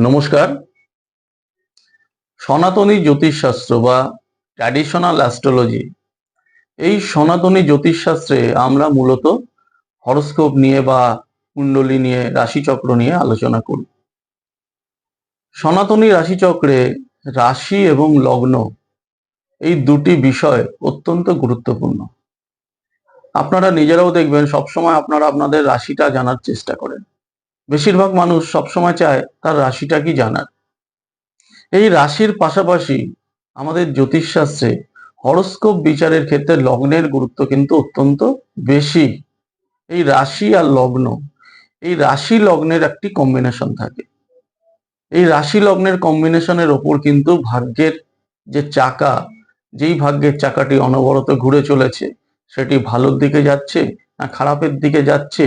নমস্কার। সনাতনী জ্যোতিষশাস্ত্র বা ট্র্যাডিশনাল অ্যাস্ট্রোলজি এই সনাতনী জ্যোতিষশাস্ত্রে আমরা মূলত হরস্কোপ নিয়ে বা কুণ্ডলী নিয়ে, রাশিচক্র নিয়ে আলোচনা করি। সনাতনী রাশিচক্রে রাশি এবং লগ্ন এই দুটি বিষয় অত্যন্ত গুরুত্বপূর্ণ। আপনারা নিজেরাও দেখবেন সবসময় আপনারা আপনাদের রাশিটা জানার চেষ্টা করেন। বেশিরভাগ মানুষ সবসময় চায় তার রাশিটা কি জানার। এই রাশির পাশাপাশি আমাদের জ্যোতিষশাস্ত্রে হরস্কোপ বিচারের ক্ষেত্রে লগ্নের গুরুত্ব কিন্তু অত্যন্ত বেশি। এই রাশি আর লগ্ন, এই রাশি লগ্নের একটি কম্বিনেশন থাকে। এই রাশি লগ্নের কম্বিনেশনের ওপর কিন্তু ভাগ্যের যে চাকা, যেই ভাগ্যের চাকাটি অনবরত ঘুরে চলেছে, সেটি ভালোর দিকে যাচ্ছে না খারাপের দিকে যাচ্ছে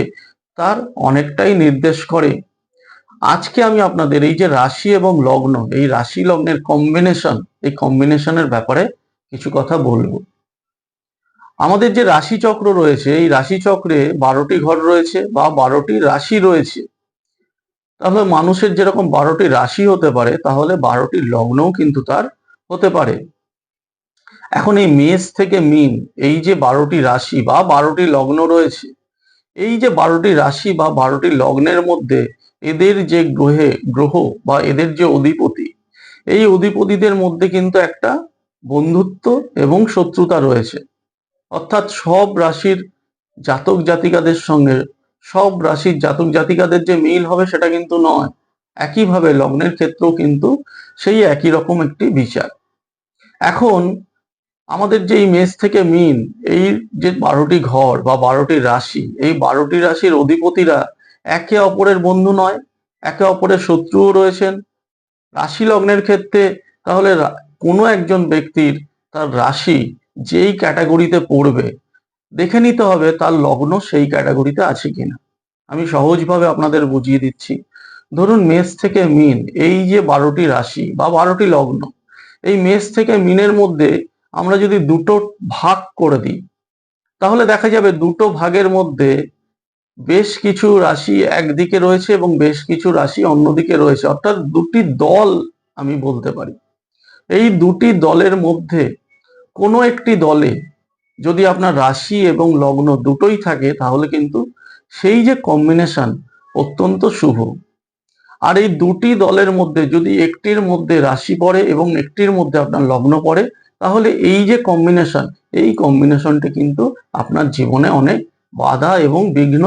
তার অনেকটাই নির্দেশ করে। আজকে আমি আপনাদের এই যে রাশি এবং লগ্ন, এই রাশি লগ্নের কম্বিনেশন এই কম্বিনেশনের ব্যাপারে কিছু কথা বলব। আমাদের যে রাশি চক্র রয়েছে, এই রাশি চক্রে বারোটি ঘর রয়েছে বা বারোটি রাশি রয়েছে। তাহলে মানুষের যেরকম বারোটি রাশি হতে পারে, তাহলে বারোটি লগ্নও কিন্তু তার হতে পারে। এখন এই মেষ থেকে মিন, এই যে বারোটি রাশি বা বারোটি লগ্ন রয়েছে এই যে বারোটি রাশি বা বারোটি লগ্নের মধ্যে এদের যে গ্রহে, গ্রহ বা এদের যে অধিপতি, এই অধিপতিদের মধ্যে কিন্তু একটা বন্ধুত্ব এবং শত্রুতা রয়েছে। অর্থাৎ সব রাশির জাতক জাতিকাদের সঙ্গে, সব রাশির জাতক জাতিকাদের যে মিল হবে সেটা কিন্তু নয়। একইভাবে লগ্নের ক্ষেত্রেও কিন্তু সেই একই রকম একটি বিচার। এখন আমাদের যে এই মেষ থেকে মিন, এই যে বারোটি ঘর বা বারোটি রাশি, এই বারোটি রাশির অধিপতিরা একে অপরের বন্ধু নয়, একে অপরের শত্রুও রয়েছেন। রাশি লগ্নের ক্ষেত্রে তাহলে কোনো একজন ব্যক্তির তার রাশি যেই ক্যাটাগরিতে পড়বে, দেখে নিতে হবে তার লগ্ন সেই ক্যাটাগরিতে আছে কিনা। আমি সহজভাবে আপনাদের বুঝিয়ে দিচ্ছি। ধরুন মেষ থেকে মিন, এই যে বারোটি রাশি বা বারোটি লগ্ন, এই মেষ থেকে মিনের মধ্যে আমরা যদি দুটো ভাগ করে দিই, তাহলে দেখা যাবে দুটো ভাগের মধ্যে বেশ কিছু রাশি একদিকে রয়েছে এবং বেশ কিছু রাশি অন্যদিকে রয়েছে। অর্থাৎ দুটি দল আমি বলতে পারি। এই দুটি দলের মধ্যে কোনো একটি দলে যদি আপনার রাশি এবং লগ্ন দুটোই থাকে, তাহলে কিন্তু সেই যে কম্বিনেশন অত্যন্ত শুভ। আর এই দুটি দলের মধ্যে যদি একটির মধ্যে রাশি পড়ে এবং একটির মধ্যে আপনার লগ্ন পড়ে তাহলে এই যে কম্বিনেশন এই কম্বিনেশনটি কিন্তু আপনার জীবনে অনেক বাধা এবং বিঘ্ন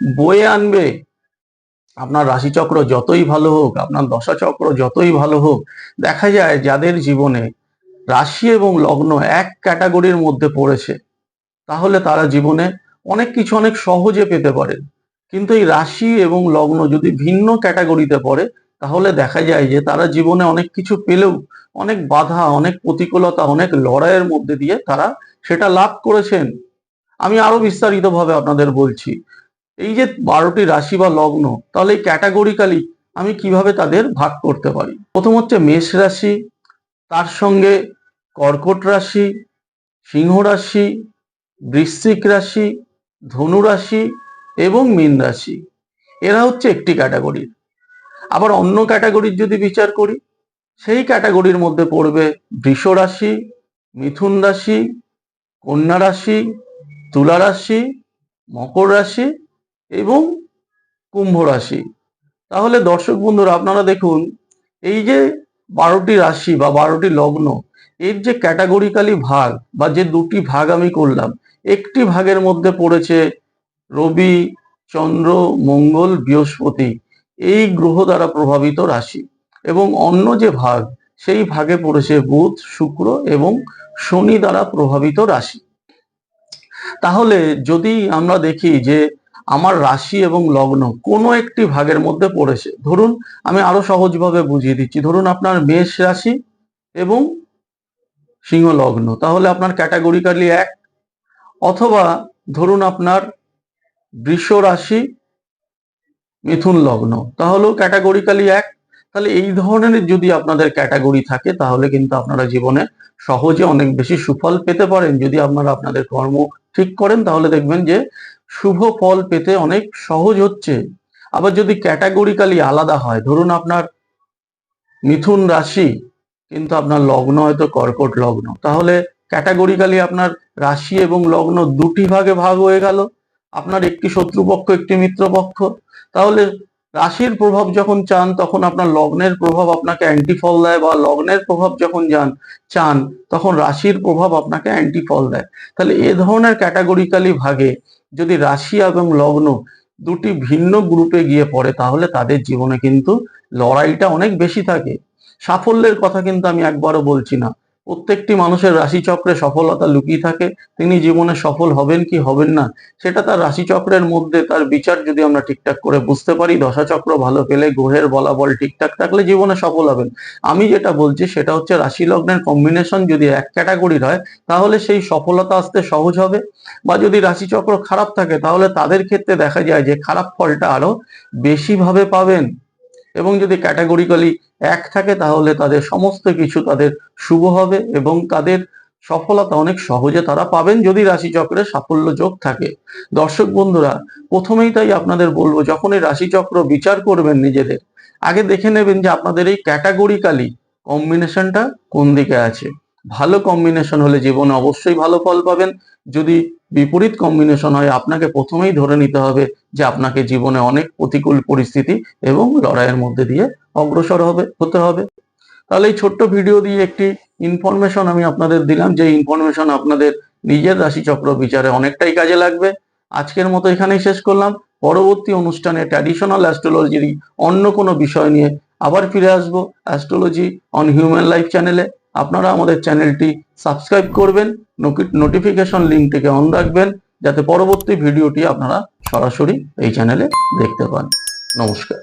বয়ে আনবে। আপনার রাশিচক্র যতই ভালো হোক, আপনার দশাচক্র যতই ভালো হোক, দেখা যায় যাদের জীবনে রাশি এবং লগ্ন এক ক্যাটাগরির মধ্যে পড়েছে, তাহলে তারা জীবনে অনেক কিছু অনেক সহজে পেতে পারেন কিন্তু এই রাশি এবং লগ্ন যদি ভিন্ন ক্যাটাগরিতে পড়ে তাহলে দেখা যায় যে তারা জীবনে অনেক কিছু পেলেও অনেক বাধা, অনেক প্রতিকূলতা, অনেক লড়াইয়ের মধ্যে দিয়ে তারা সেটা লাভ করেছেন। আমি আরও বিস্তারিতভাবে আপনাদের বলছি। এই যে বারোটি রাশি বা লগ্ন, তাহলে এই ক্যাটাগরিক্যালি আমি কীভাবে তাদের ভাগ করতে পারি? প্রথম হচ্ছে মেষ রাশি, তার সঙ্গে কর্কট রাশি, সিংহ রাশি, বৃশ্চিক রাশি, ধনু রাশি এবং মীন রাশি। এরা হচ্ছে একটি ক্যাটাগরির আবার অন্য ক্যাটাগরির যদি বিচার করি, সেই ক্যাটাগরির মধ্যে পড়বে বৃষ রাশি, মিথুন রাশি, কন্যা রাশি, তুলা রাশি, মকর রাশি এবং কুম্ভ রাশি। তাহলে দর্শক বন্ধুরা, আপনারা দেখুন, এই যে বারোটি রাশি বা বারোটি লগ্ন, এর যে ক্যাটাগরিক্যালি ভাগ বা যে দুটি ভাগ আমি করলাম, একটি ভাগের মধ্যে পড়েছে রবি, চন্দ্র, মঙ্গল, বৃহস্পতি। এই গ্রহ দ্বারা প্রভাবিত রাশি এবং অন্য যে ভাগ, সেই ভাগে পড়েছে বুধ, শুক্র এবং শনি দ্বারা প্রভাবিত রাশি। তাহলে যদি আমরা দেখি যে আমার রাশি এবং লগ্ন কোনো একটি ভাগের মধ্যে পড়েছে, ধরুন আমি আরও সহজভাবে বুঝিয়ে দিচ্ছি, ধরুন আপনার মেষ রাশি এবং সিংহ লগ্ন, তাহলে আপনার ক্যাটাগরিক্যালি এক। অথবা ধরুন আপনার বৃষ রাশি মিথুন লগ্ন। তাহলেও ক্যাটাগরিক্যালি এক। তাহলে এই ধরনের যদি আপনাদের ক্যাটাগরি থাকে, তাহলে কিন্তু আপনারা জীবনে সহজে অনেক বেশি সুফল পেতে পারেন। যদি আপনারা আপনাদের কর্ম ঠিক করেন, তাহলে দেখবেন যে শুভ ফল পেতে অনেক সহজ হচ্ছে। আবার যদি ক্যাটাগরিক্যালি আলাদা হয়, ধরুন আপনার মিথুন রাশি, কিন্তু আপনার লগ্ন হয়তো কর্কট লগ্ন। তাহলে ক্যাটাগরিক্যালি আপনার রাশি এবং লগ্ন দুটি ভাগে ভাগ হয়ে গেল। আপনার একটি শত্রুপক্ষ, একটি মিত্রপক্ষ। তাহলে রাশির প্রভাব যখন চান, তখন আপনার লগ্নের প্রভাব আপনাকে অ্যান্টি ফল দেয় বা লগ্নের প্রভাব যখন যান, চান, তখন রাশির প্রভাব আপনাকে অ্যান্টি ফল দেয়। তাহলে এ ধরনের ক্যাটাগরিক্যালি ভাগে যদি রাশি এবং লগ্ন দুটি ভিন্ন গ্রুপে গিয়ে পড়ে, তাহলে তাদের জীবনে কিন্তু লড়াইটা অনেক বেশি থাকে। সাফল্যের কথা কিন্তু আমি একবারও বলছি না। প্রত্যেকটি মানুষের রাশিচক্রে সফলতা লুকিয়ে থাকে। তিনি জীবনে সফল হবেন কি হবেন না, সেটা তার রাশিচক্রের মধ্যে তার বিচার যদি আমরা ঠিকঠাক করে বুঝতে পারি, দশাচক্র ভালো পেলে গ্রহের বলাবল ঠিকঠাক থাকলে জীবনে সফল হবেন। আমি যেটা বলছি সেটা হচ্ছে রাশি লগ্নের কম্বিনেশন যদি এক ক্যাটাগরির হয়, তাহলে সেই সফলতা আসতে সহজ হবে। বা যদি রাশিচক্র খারাপ থাকে, তাহলে তাদের ক্ষেত্রে দেখা যায় যে খারাপ ফলটা আরও বেশিভাবে পাবেন। এবং যদি ক্যাটাগরিক্যালি এক থাকে, তাহলে তাদের সমস্ত কিছু তাদের শুভ হবে এবং তাদের সফলতা অনেক সহজে তারা পাবেন যদি রাশিচক্রে সাফল্য যোগ থাকে। দর্শক বন্ধুরা, প্রথমেই তাই আপনাদের বলব, যখন এই রাশিচক্র বিচার করবেন নিজেদের, আগে দেখে নেবেন যে আপনাদের এই ক্যাটাগরিক্যালি কম্বিনেশনটা কোন দিকে আছে। ভালো কম্বিনেশন হলে জীবনে অবশ্যই ভালো ফল পাবেন। যদি বিপরীত কম্বিনেশন হয়, আপনাকে প্রথমেই ধরে নিতে হবে যে আপনাকে জীবনে অনেক প্রতিকূল পরিস্থিতি এবং লড়াইয়ের মধ্যে দিয়ে অগ্রসর হবে, হতে হবে। তাহলে এই ছোট্ট ভিডিও দিয়ে একটি ইনফরমেশন আমি আপনাদের দিলাম, যে ইনফরমেশন আপনাদের নিজের রাশিচক্র বিচারে অনেকটাই কাজে লাগবে। আজকের মতো এখানেই শেষ করলাম। পরবর্তী অনুষ্ঠানে ট্র্যাডিশনাল অ্যাস্ট্রোলজির অন্য কোনো বিষয় নিয়ে আবার ফিরে আসব। অ্যাস্ট্রোলজি অন হিউম্যান লাইফ চ্যানেলে আপনারা আমাদের চ্যানেলটি সাবস্ক্রাইব করবেন নোটিফিকেশন লিঙ্কটিকে অন রাখবেন, যাতে পরবর্তী ভিডিওটি আপনারা সরাসরি এই চ্যানেলে দেখতে পান। নমস্কার।